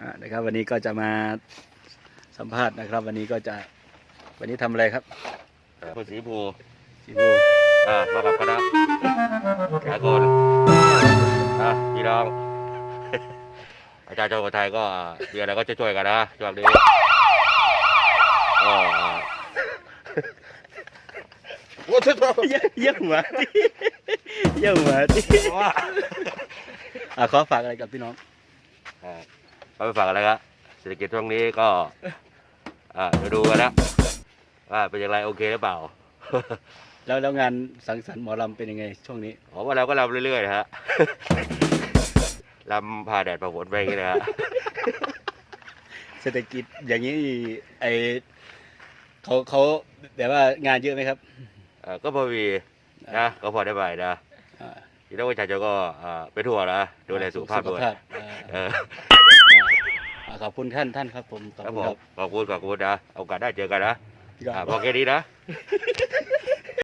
อ่านะครับ วันนี้ก็จะมาสัมภาษณ์นะครับ วันนี้ก็จะวันนี้ทำอะไรครับคุณสีภูสีบูอ่ามากับคณะสากลอะพี่น้องอาจารย์ชาวคนไทยก็อ่ามีอะไรก็จะช่วยๆกันนะช่วงนี้ก็อ่าโอ้โหเยี่ยเยี่ยมหมาดิเยี่ยมหมาดิอ่าขอฝากอะไรกับพี่น้องอ่า ก็ไปฝากอะไรครับเศรษฐกิจช่วงนี้ก็อ่าเดี๋ยวดูกันนะว่าเป็นอย่างไรโอเคหรือเปล่า แล้วแล้วงานสังสรรค์หมอลำเป็นยังไงช่วงนี้ ผมว่าเราก็รำเรื่อยๆนะฮะ รำผ่าแดดผ่าฝนไปอย่างนี้นะฮะ เศรษฐกิจอย่างนี้ไอเขาเขาแบบว่างานเยอะไหมครับเอ่อก็พอมีนะ ก็พอได้ไปนะอ่าพี่น้องประชาชนก็อ่าไปทั่วนะดูแลสุขภาพด้วยสุขภาพอ่าเอออ่า ขอบคุณท่านท่านครับผมขอบครับคุณผคมรับ ขอบคุณขอบคุณนะเอาโอกาสได้เจอกันนะครับอ่าพอแค่นี้นะ